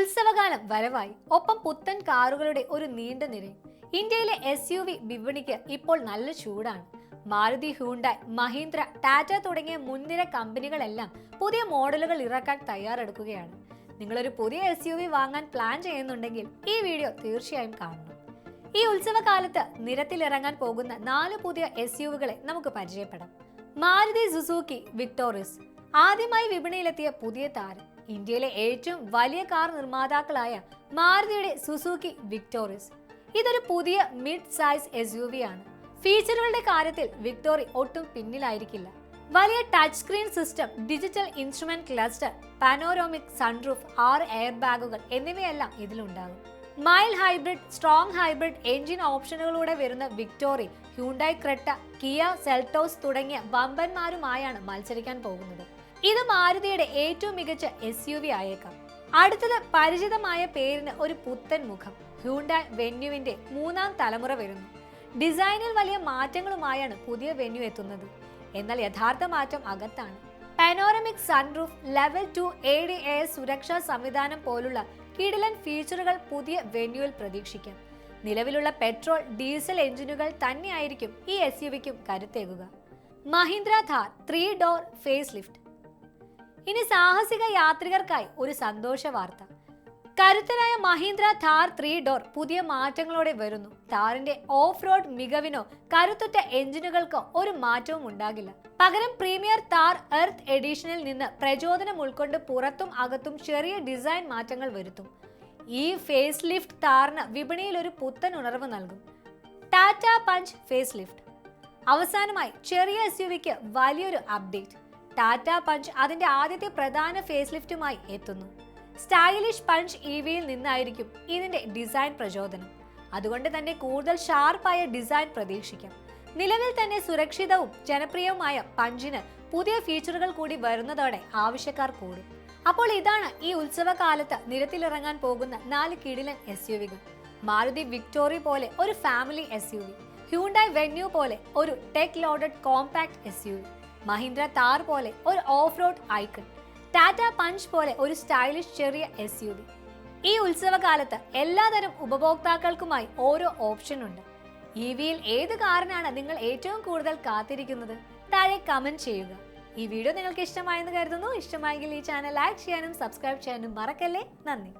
ഉത്സവകാലം വരവായി. ഒപ്പം പുത്തൻ കാറുകളുടെ ഒരു നീണ്ട നിരയും ഇന്ത്യയിലെ എസ് യു വി വിപണിക്ക് ഇപ്പോൾ നല്ല ചൂടാണ്. മാരുതി ഹ്യൂണ്ടായ് മഹീന്ദ്ര ടാറ്റ തുടങ്ങിയ മുൻനിര കമ്പനികളെല്ലാം പുതിയ മോഡലുകൾ ഇറക്കാൻ തയ്യാറെടുക്കുകയാണ്. നിങ്ങളൊരു പുതിയ എസ് യു വി വാങ്ങാൻ പ്ലാൻ ചെയ്യുന്നുണ്ടെങ്കിൽ ഈ വീഡിയോ തീർച്ചയായും കാണണം. ഈ ഉത്സവകാലത്ത് നിരത്തിലിറങ്ങാൻ പോകുന്ന നാല് പുതിയ എസ് യുവികളെ നമുക്ക് പരിചയപ്പെടാം. Maruti Suzuki Victoris. ആദ്യമായി വിപണിയിലെത്തിയ പുതിയ താരം. ഇന്ത്യയിലെ ഏറ്റവും വലിയ കാർ നിർമ്മാതാക്കളായ മാരുതിയുടെ സുസൂക്കി വിക്ടോറിയസ് ഇതൊരു പുതിയ mid size S U V ആണ്. ഫീച്ചറുകളുടെ കാര്യത്തിൽ വിക്ടോറി ഒട്ടും പിന്നിലായിരിക്കില്ല. വലിയ touch screen system digital instrument cluster panoramic sunroof ആറ് എയർ ബാഗുകൾ എന്നിവയെല്ലാം ഇതിലുണ്ടാകും. Mild hybrid strong hybrid engine ഓപ്ഷനുകളൂടെ വരുന്ന Victoris Hyundai Creta Kia Seltos തുടങ്ങിയ വമ്പന്മാരുമായാണ് മത്സരിക്കാൻ പോകുന്നത്. ഇത് മാരുതിയുടെ ഏറ്റവും മികച്ച എസ് യു വി ആയേക്കാം. അടുത്തത് പരിചിതമായ പേരിന് ഒരു പുത്തൻ മുഖം. ഹ്യൂണ്ടായ് വെന്യുവിന്റെ മൂന്നാം തലമുറ വരുന്നു. ഡിസൈനിൽ വലിയ മാറ്റങ്ങളുമായാണ് പുതിയ വെന്യു എത്തുന്നത്. എന്നാൽ യഥാർത്ഥ മാറ്റം അകത്താണ്. Panoramic sunroof level two A D A സുരക്ഷാ സംവിധാനം പോലുള്ള കിടിലൻ ഫീച്ചറുകൾ പുതിയ വെന്യുവിൽ പ്രതീക്ഷിക്കാം. നിലവിലുള്ള പെട്രോൾ ഡീസൽ എഞ്ചിനുകൾ തന്നെയായിരിക്കും ഈ എസ് യു വിക്കും കരുത്തേകുക. Mahindra Thar three door facelift ഇനി സാഹസിക യാത്രികർക്കായി ഒരു സന്തോഷ വാർത്ത. കരുത്തനായ മഹീന്ദ്ര ഥാർ ത്രീ ഡോർ പുതിയ മാറ്റങ്ങളോടെ വരുന്നു. ഥാറിന്റെ ഓഫ് റോഡ് മികവിനോ കരുത്തുറ്റ എഞ്ചിനുകൾക്കോ ഒരു മാറ്റവും ഉണ്ടാകില്ല. പകരം പ്രീമിയർ താർ എർത്ത് എഡിഷനിൽ നിന്ന് പ്രചോദനം ഉൾക്കൊണ്ട് പുറത്തും അകത്തും ചെറിയ ഡിസൈൻ മാറ്റങ്ങൾ വരുത്തും. ഈ ഫേസ് ലിഫ്റ്റ് താറിന് വിപണിയിൽ ഒരു പുത്തൻ ഉണർവ് നൽകും. ടാറ്റ പഞ്ച് ഫേസ് ലിഫ്റ്റ് അവസാനമായി ചെറിയ എസ് യു വിക്ക് വലിയൊരു അപ്ഡേറ്റ്. ടാറ്റ പഞ്ച് അതിന്റെ ആദ്യത്തെ പ്രധാന ഫേസ് ലിഫ്റ്റുമായി എത്തുന്നു. സ്റ്റൈലിഷ് പഞ്ച് ഇ വിയിൽ നിന്നായിരിക്കും ഇതിന്റെ ഡിസൈൻ പ്രചോദനം. അതുകൊണ്ട് തന്നെ കൂടുതൽ ഷാർപ്പായ ഡിസൈൻ പ്രതീക്ഷിക്കാം. നിലവിൽ തന്നെ സുരക്ഷിതവും ജനപ്രിയവുമായ പഞ്ചിന് പുതിയ ഫീച്ചറുകൾ കൂടി വരുന്നതോടെ ആവശ്യക്കാർ കൂടും. അപ്പോൾ ഇതാണ് ഈ ഉത്സവകാലത്ത് നിരത്തിലിറങ്ങാൻ പോകുന്ന നാല് കിടിലൻ എസ് യു വികൾ. മാരുതി വിക്ടോറി പോലെ ഒരു family S U V. Hyundai Venue പോലെ ഒരു tech loaded compact S U V. Mahindra Thar പോലെ ഒരു off road icon Tata Punch പോലെ ഒരു സ്റ്റൈലിഷ് ചെറിയ എസ് യു വി ഈ ഉത്സവകാലത്ത് എല്ലാതരം ഉപഭോക്താക്കൾക്കുമായി ഓരോ ഓപ്ഷൻ ഉണ്ട്. ഇ വിയിൽ ഏത് കാറിനാണ് നിങ്ങൾ ഏറ്റവും കൂടുതൽ കാത്തിരിക്കുന്നത്? താഴെ കമന്റ് ചെയ്യുക. ഈ വീഡിയോ നിങ്ങൾക്ക് ഇഷ്ടമായെന്ന് കരുതുന്നു. ഇഷ്ടമായെങ്കിൽ ഈ ചാനൽ ലൈക്ക് ചെയ്യാനും സബ്സ്ക്രൈബ് ചെയ്യാനും മറക്കല്ലേ? നന്ദി.